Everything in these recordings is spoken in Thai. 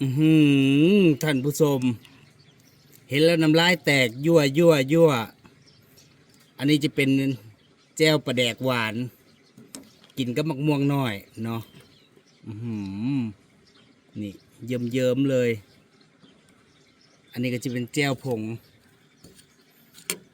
อืท่านผู้ชม เห็นแล้วน้ำลายแตกยั่วยั่วยั่ว อันนี้จะเป็นแจ่วปลาแดกหวาน กินกับมะม่วงน้อยเนาะอืนี่เยิ้มเยิ้มเลย อันนี้ก็จะเป็นแจ่วผง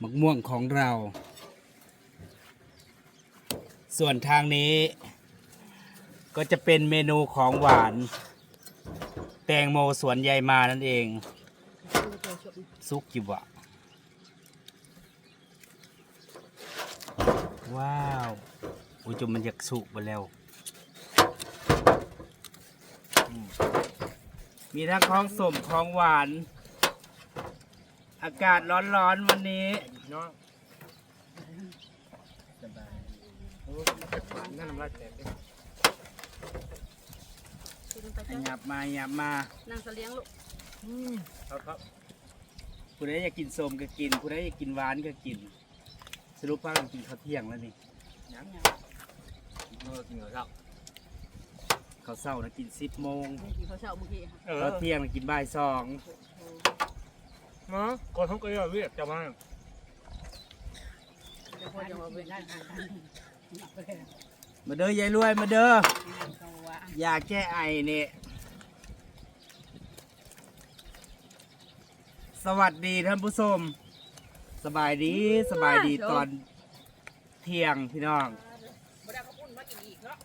มะม่วงของเรา ส่วนทางนี้ ก็จะเป็นเมนูของหวาน แตงโมสวนยายมานั่นเอง ซุกกิบะว้าวอุยจุมันอยากสุกไปแล้ว มีทั้งของสมของหวาน อากาศร้อนๆวันนี้เนาะสบายโอ้หวานนั่นน้ำลายแตกเลย กินไปให้จ้ะหยับมาหยับมานางเสลียงลูกครับครับผู้ใดอยากกินสมก็กินผู้ใดอยากกินหวานก็กิน สรุปว่ากินข้าวเที่ยงแล้วนี่ยังเมื่อกินกับข้าวข้าวเช้านะกินสิบโมงให้กินข้าวเช้าเมื่อกี้ค่ะเออข้าวเที่ยงนะกินบ่ายสองเนาะก่อนทุกคนเรียกจะมา เดี๋ยวพ่อจะมาเป็นได้ทางการ มาเด้อยายรวยมาเด้ออยากแก้ไอนี่สวัสดีท่านผู้ชมสบายดีสบายดีตอนเที่ยงพี่น้องบ่ได้ข้าวปุ้นมากินอีกเนาะ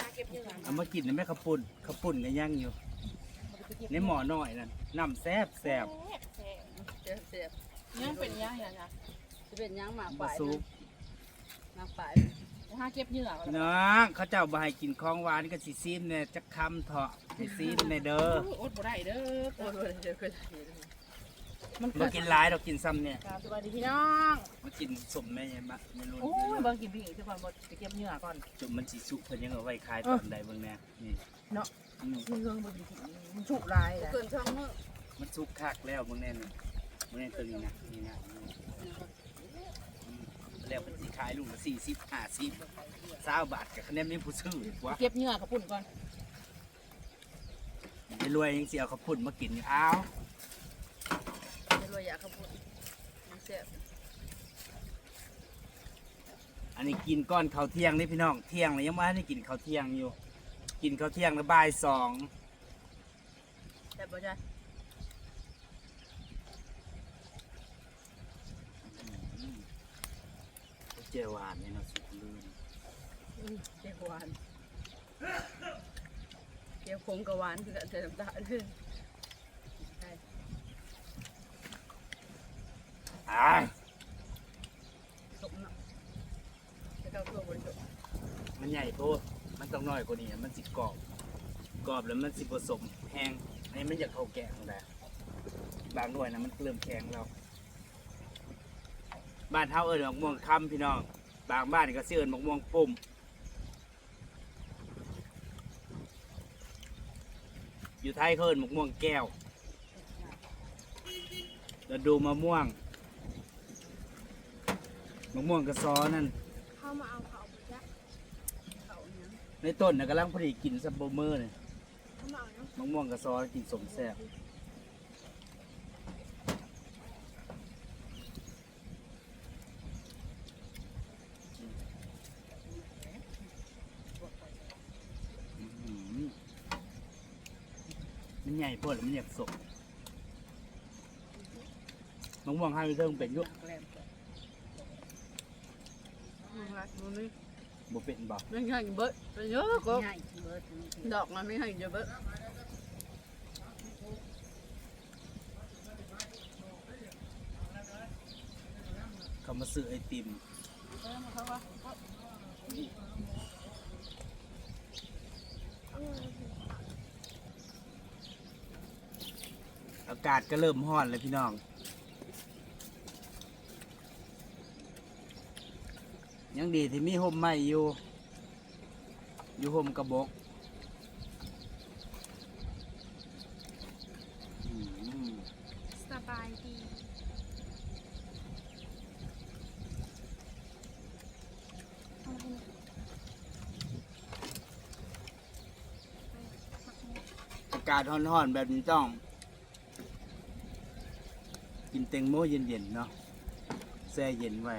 มาเก็บเงินเอามากินนะแม่ข้าวปุ่นข้าวปุ่นก็ย่างอยู่ ในหม้อน้อยนั่นน้ำแซ่บแซ่บเจ็บเจ็บยังเป็นยังไงนะจะเป็นยังหมากมาฝ่ายซุปหมากฝ่าย ห้าเก็บเหยื่อน้องเขาเจ้าบ่ให้กินของหวานก็สิซีมเนี่ยจักคำเถาะให้ซีมในเด้ออดบ่ได้เด้อโอ้ยเดี๋ยวเคยมันมากินหลายเรากินซ้ำเนี่ยสวัสดีพี่น้องมากินสมแม่ยังมะไม่รู้โอ้ยบางกินพี่ทุกคนบ่ไปเก็บเหยื่อก่อน จุ่มมันสีสุกเพิ่นยังเอาไว้ขายตอนใดเบิ่งแน่นี่เนาะ อืมเรื่องบ่ดีมันฉุกลายเกินช่องมือมันสุกคักแล้วเบิ่งแน่นี่เบิ่งแน่ตัวนี้นะนี่นะอืม แล้วเป็นสิขายลูกละสี่สิบห้าสิบสามบาทกับคะแนนนี้ผู้ซื้อดีกว่าเก็บเหยื่อข้าวปุ้นก่อนไอ้รวยยังเสียเขาวพุ่นมากินอ้าวจะรวยอยากข้าวปุ้นมันเสียบอันนี้กินก้อนข้าวเที่ยงนี่พี่น้องเที่ยงเลยยังไม่ได้กินข้าวเที่ยงอยู่ กินข้าวเที่ยงแล้วบ่ายสองแต่บ่ใช่ เจียวหวานนี่เนาะสุดลืมเจียวหวานเจียวคงกับหวานคือกันแต่น้ำตาลเลยใช่อ้ายสมเนาะจะเข้าตัวบริสุทธิ์มันใหญ่โพดมันต้องน้อยกว่านี้มันสิกรอบกรอบแล้วมันสิผสมแห้งอันนี้มันอยากเข้าแกงแหละบางหน่วยนะมันเริ่มแข็งแล้ว บ้านเฮาเอิญมะม่วงคำพี่น้อง บางบ้านก็สิเอิญมะม่วงปุ่มอยู่ไทยเขาเอิญมะม่วงแก้วเราดูมะม่วงมะม่วงกระซอนั่นเข้ามาเอาเขาไปจ้ะเขาเนี่ยในต้นน่ะกำลังพอดีกินซับเบอร์เมอร์เนี่ยเข้ามาเอาเนาะ มะม่วงกระซอกินสมแซ่บอื้อหือมัน ใหญ่โพดแล้วมันอยากสมมะม่วงให้ไปเทิงเป็นอยุแกล้มก่อนมึงรักมึงนี่บ่เป็นบ่ไม่ให้เบิดเป็นเยอะก็ดอกมันไม่ให้เยอะเบิดเขามาซื้อไอติมากาศก็เริ่มร้อนเลยพี่น้องยังดีที่มีห่มใหม่อยู่ อยู่ห่มกระบอกอืมสบายดีอากากาศร้อนๆแบบนี้ต้องกิน แตงโมเย็นๆเนาะแช่เย็นไว้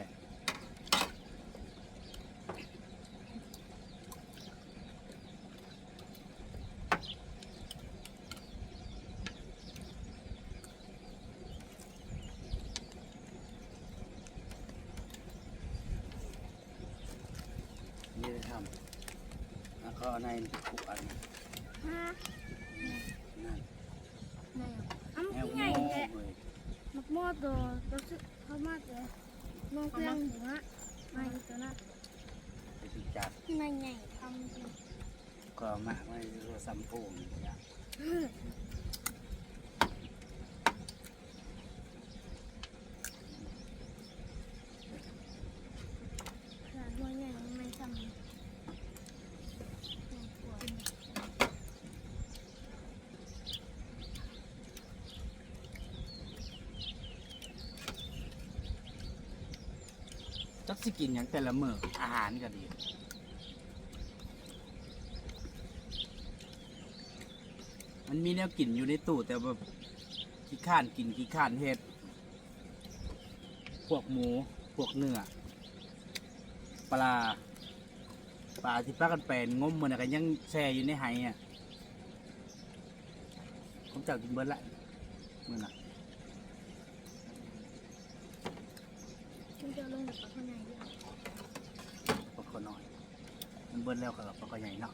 นี่ทำแล้วก็ในผูกอันนั่นแอวใหญ่โง่เลย มักมอดตัวตัวสึเขามาตัวลงเครื่องหัวไม่ตัวนั้นไปที่จัดไม่ใหญ่ทำจริงก็เอามาไม่รู้ซัมโพงอย่างขนาดหัวใหญ่ไม่ทำ จักสิกินอย่างแต่ละมื้ออาหารก็ดีมันมีแนวกินอยู่ในตู้แต่แบบขี้ข้านกินขี้ข้านเฮ็ดพวกหมูพวกเนื้อปลาปลาที่ปลากันแปลนงมมันนะก็ยังแช่อยู่ในไหอะผมจับกินเบิร์ดละมือน่ะ มันจะลงแบบข้างในด้วยปลาคอน้อย มันเบิร์ดแล้วกับปลาคอใหญ่เนาะ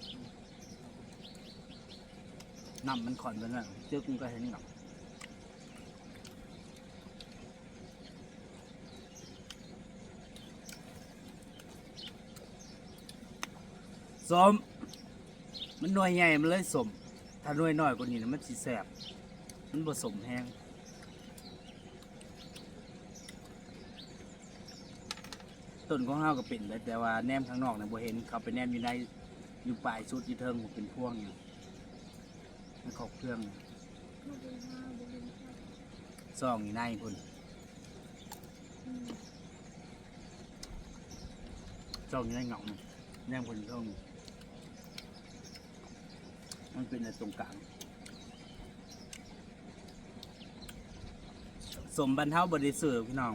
น้ำมันขอนเบิร์ดแล้วเจ้ากุ้งก็เห็นหรอกสม มันหน่วยใหญ่มันเลยสม ถ้าหน่วยน้อยกว่านี้นะมันสิแสบ มันผสมแห้ง ต้นของเฮาก็เป็นเลยแต่ว่าแนมข้างนอกเนี่ยบ่เห็นเขาไปแนมอยู่ในอยู่ปลายสุดอยู่เทิงผมเป็นพวงอยู่มันขอบเครื่องซองอยู่ในพุ่นซองอยู่ในหงองนี่แนมพุ่นอยู่เทิงนี่มันเป็นในตรงกลางสมบันเทาบริสุทธิ์พี่น้อง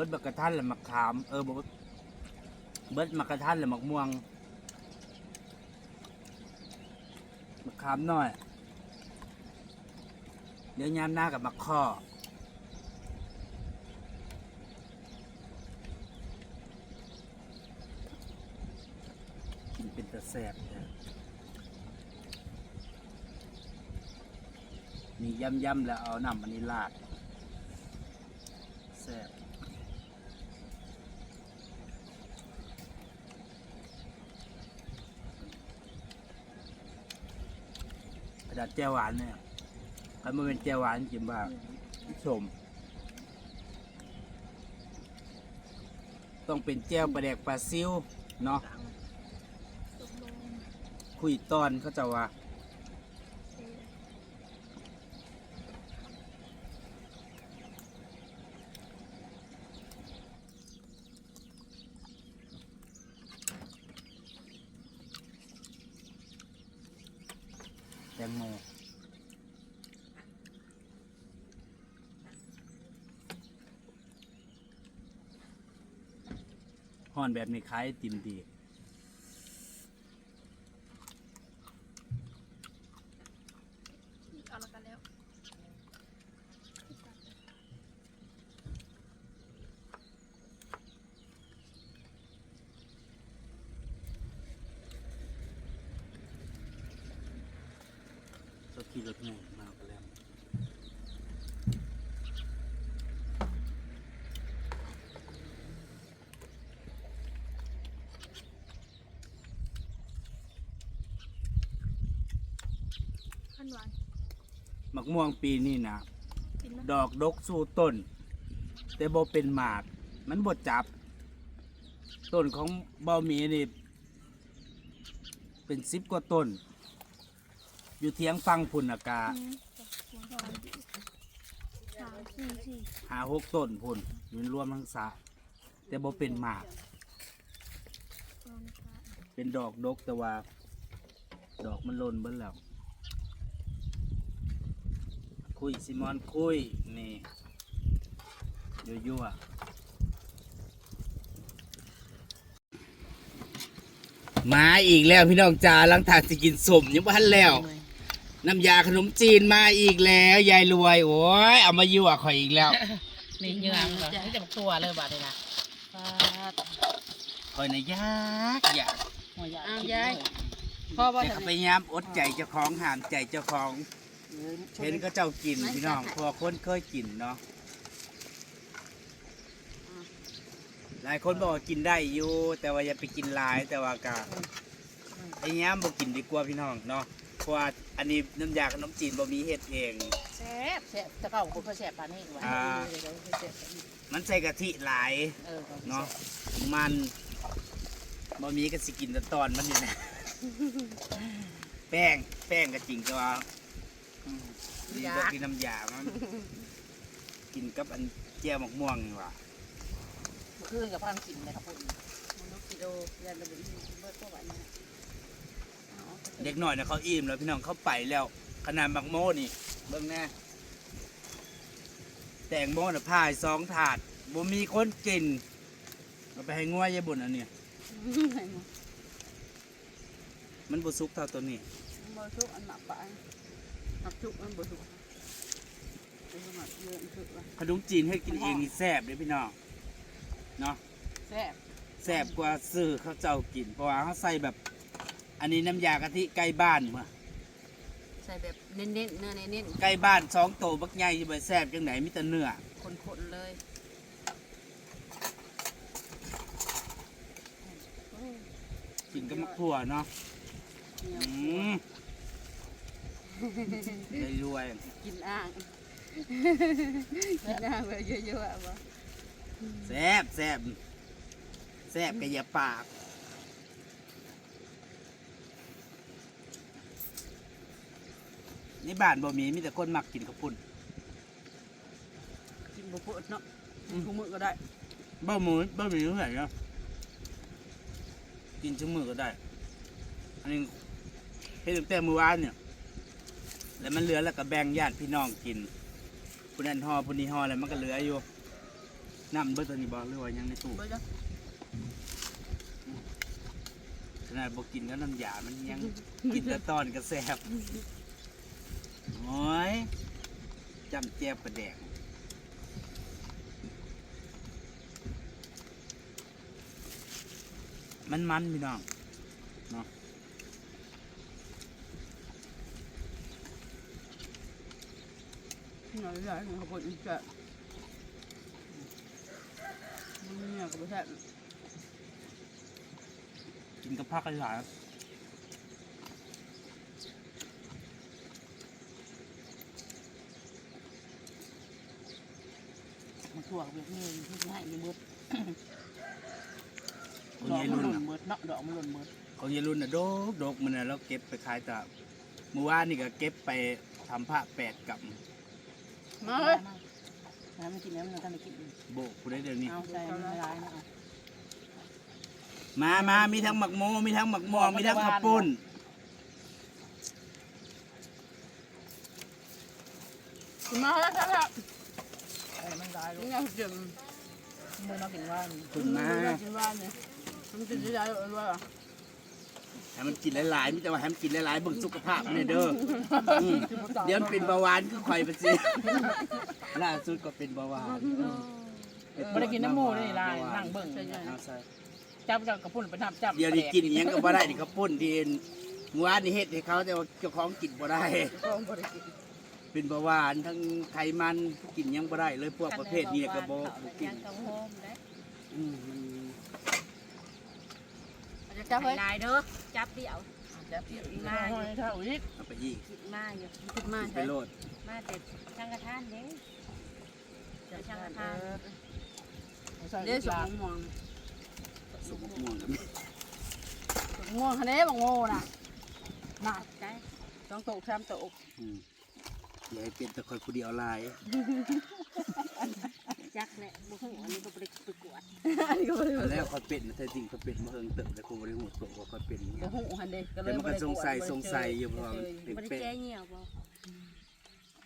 บิดบักกระทันและมักขาม เออบ่เบิดมักกระทันและมักม่วงมักขามน้อย เดี๋ยวยามหน้ากับมักข้อกินเป็นตะแสบเนี่ยมีย่ำๆแล้วเอาน้ำมันนี้ลาดแสบ กระดาษแจ่วหวานเนี่ยถ้ามันเป็นแจ่วหวานกินบ้างชมต้องเป็นแจ่วปลาแดกปลาซิวเนาะคุยตอนเขาจะว่า เสร็จ แตงโมห่อนแบบนี้คล้ายติมดี เอาละกันแล้ว ก็ ขี่รถง่ายมาไปแล้วขั้นหวานมะม่วงปีนี้นะกินไหมดอกดกสู้ต้น แต่บ่เป็นหมาก มันบ่จับ ต้นของเบาหมีนี่ เป็นสิบกว่าต้น อยู่เทียงฟังพุ่นอากาอืมหัวหวานดีสามสี่สี่หาหกต้นพุ่นอยู่รวมทั้งสะแต่บ่เป็นหมาก เอานะคะเป็นดอกดกแต่ว่า ดอกมันหล่นเบิ้แล้ว คุยซิมอนคุย นี่ยั่วๆมาอีกแล้วพี่น้องจ๋าหลังถากสิกินสมยังบ้านแล้ว น้ำยาขนมจีนมาอีกแล้ว ยายรวย โอ้ยเอามายั่วข่อยอีกแล้วนี่เหงื่อเหรอนี่จะตัวเลยบาดเลยนะข่อยน่ะยากอยากหัวยายยายพ่อว่าแต่เขาไปย้ำอดใจเจ้าของห้ามใจเจ้าของเห็นก็เจ้ากินพี่น้องเพราะว่าคนเคยกินเนาะหลายคนบอกว่ากินได้อยู่แต่ว่าอย่าไปกินหลายแต่ว่ากะไอ้ย้ำบอกกินดีกว่าพี่น้องเนาะ เพราะว่าอันนี้น้ำยาขนมจีนบ่มีเฮ็ดเอง แซ่บแซ่บจะเข้าคนเขาแซ่บปานนี้ว่ะอ่ามันใส่กะทิหลาย เออเนาะมันบ่มีก็สิกินแต่ตอนมันนี่แหละแป้งแป้งก็จริงแต่ว่าอืมดีกว่ากินน้ำยามัน กินกับอันแจ่วหมกม่วงนี่ว่ะคืนกับพังกินนะครับคุณมันลูกกิโลยันระเบิดเบิดพวกอันนี้ เด็กหน่อยนะเขาอิ่มแล้วพี่น้องเขาไปแล้ว ขนาดบักโมนี่ เบิ่งแน่แตงโมน่ะพายสองถาดบ่มีคนกินเอาไปให้งัวยายบุญอันเนี้ยมันบ่สุกเท่าตัวนี้บ่ทุกอันหมักไปหมักทุกอันบ่ทุกเป็นหมักเยอะทุกว่ะขนมจีนให้กินเองนี่แซ่บเลยพี่น้องเนาะแซ่บแซ่บกว่าซื้อเขาเจ้ากินเพราะว่าเขาใส่แบบ อันนี้น้ำยากะทิใกล้บ้านมาใส่แบบเน้นๆเนื้อเน้นใกล้บ้านสองโตบักใหญ่จะไปแซ่บจังไหนมีแต่เนื้อๆคนๆเลยกินกับมะถั่วเนาะอืมได้รวยกินอ่าง กินอ่างแบบเยอะๆอะบ่แซ่บแซ่บแซ่บกะอย่าปาก นี่บ้านบ่มีมีแต่คนมักกินข้าวปุ้นกินบ่เปิดเนาะทุกมื้อก็ได้บ่หมูบ่มีเท่าไหร่เนาะกินชั่วมือก็ได้ อันนี้เฮ็ดตั้งแต่มื้อวานเนี่ย แล้วมันเหลือแล้วก็แบ่งญาติพี่น้องกินผู้นั้นห่อผู้นี้ห่อแล้วมันก็เหลืออยู่น้ำเบิดตัวนี้บ่หรือว่ายังในตู้เบิดเนาะขนาดบอกกินก็น้ำยามันยังกินแต่ตอนก็แซ่บ โอ้ยจำแจบประแดกมันมันพี่น้องหน่อยใหญ่ของคนอีกแบบมันเนี่ยก็บ่แซ่บกินกับผักหลาย ถั่วแบบนี้ที่ให้นี่เบิดดอกมันหล่นเบิดเนาะดอกมันหล่นเบิดคนยายรุ่นน่ะโดกโดกมันน่ะแล้วเก็บไปขายตามเมื่อวานนี่ก็เก็บไปทำผ้าแปดกับมาเลยน้ำมันกินแล้วมันต้องไปกินโบกผู้ได้เดี๋ยวนี้ เอาใจมันละลายนะมามามีทั้งหมักโมมีทั้งหมักม่วงมีทั้งข้าวปุ้นมาแล้วครับ ไอ้มันได้ลูกเนี่ยจิมมือน้องกินว่านคุณมากินว่านเนี่ยมันกินได้เลยว่าให้มันกินหลายๆมิแต่ว่าให้มันกินหลายๆเบิ่งสุขภาพมันเด้ออืมเดี๋ยวมันเป็นเบาหวานก็คอยไปสิล่าสุดก็เป็นเบาหวานไม่ได้กินน้ำมูนี่ลายนั่งเบิ่งใช่ไหมเอาใส่จับจับกระปุ่นไปทับจับเดี๋ยวนี้กินอิหยังก็บ่ได้นี่ก็ปุ้นที่เมื่อวานนี่เฮ็ดให้เขาแต่ว่าเจ้าของกินบ่ได้ของบริกิน เป็นเบาหวานทั้งไขมันกินหยังบ่ได้เลยพวกประเภทนี้ก็บ่บ่กินอืมมันจับไว้ลายเด้อจับเดี่ยวจับอีกลายเท่าอีกเอาไปยี่คิดมาอยู่คิดมาไปใช่โลดมาแต่ช่างกระทานเด้จับช่างกระทานเดี๋ยวสองม่วงสุกมะม่วงก็มีม่วงคะแนนบางโง่น่ะน่ะได้ต้องตกแซมตกอืม อย่าให้เป็นแต่คอยผู้เดียวหลายจักแหละบุหัวนี่ก็ไปไปกวดอันนี้ก็บ่ได้ตอนแรกคอยเป็นแต่จริงคอยเป็นมาเฮิงเติบแต่กูบริหูตัวว่าคอยเป็นอย่างเงี้บ่ยฮู้หันเด้ก็เลแต่ยมันบ่ก็ได้สงสัยกวดสงสัยอยู่เพราะว่ามันบเป็นริเป็ดแก้เหี่ยวบ่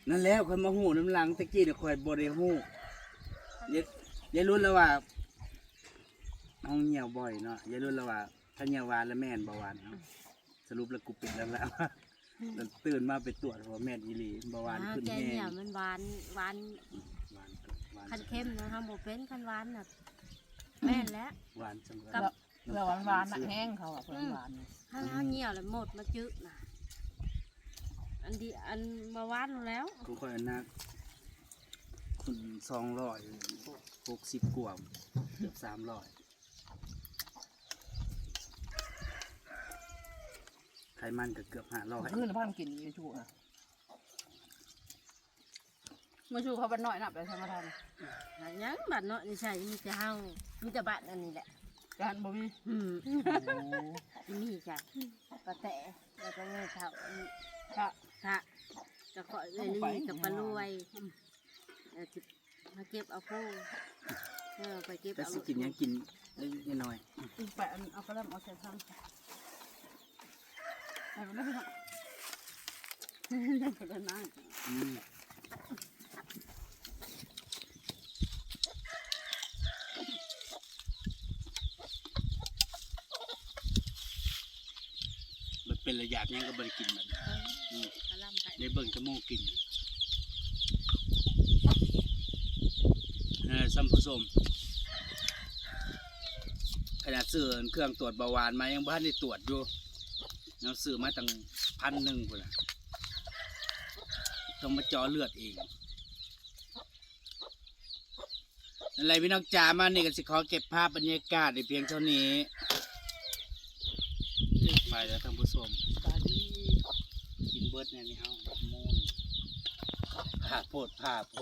นั่นแล้วคอยมาหูน้ำหลังตะกี้เนี่ยคอยบริหูยายยายรุ่นแล้วว่าห้องเหี่ยวบ่อยเนาะยายรุ่นแล้วว่าถ้าเหี่ยวหวานแล้วแม่นเบาหวานเนาะสรุปแล้วกูเป็นแล้วแล้วแล้ว ตื่นมาไปตรวจว่าแม่นอีหลีเบาหวานอ่าขึ้นแก้แห้เหี่ยวงมันหวานหวานหวานหวานคันเข้มนะคะบ่เป็นคันหวานน่ะแม่นแล้ว หวานจังเลยแล้วแล้วหวานๆน่ะแห้งเขาอะเพิ่นหวานนี่ถ้าเฮาเหี่ยวแล้วหมดมาจึกน่ะอันดีอันมาหวานแล้วกูค่อยนักคุณสองร้อยหกสิบกว่าเกือบสามร้อยไข มันก็เกือบห้าร้อยคืนพากินอยู่ชูน่ะมื้อชูเขาบ้านน้อยนับได้ธรรมดาหายังบัดเนาะนี่ใช่มีแต่เฮามีแต่บัดอันนี้แหละการบ่มีอืมโอ้มีจ้ะปลาแตะแล้วก็เงยเท่าค่ะพระจะขอเลยลี่กับปลารวยเดี๋ยวจะมาเก็บเอาผู้เออไปเก็บแต่เอาสิกินหยังกินเล็กๆน้อยไปอันเอากระลำเอาใส่ซ้ำ ไปบ่ได้พี่น้องพนักงมันเป็นระยะยังก็บริกินมันในเบิ่งจมูกกินเออสัมผสมขนาดซื้อเครื่องตรวจเบาหวานมายังบ้านได้ตรวจอยู่ เราซื้อมาตั้งพันหนึ่งคนละต้องมาเจาะเลือดเองอะไรพี่น้องจ๋ามานี่ก็สิขอเก็บภาพบรรยากาศในเพียงเท่านี้ ไปแล้วท่านผู้ชมตาดีกินเบิร์ดเนี่ยนี่เฮาโมนผ่าโพดผ่าโพ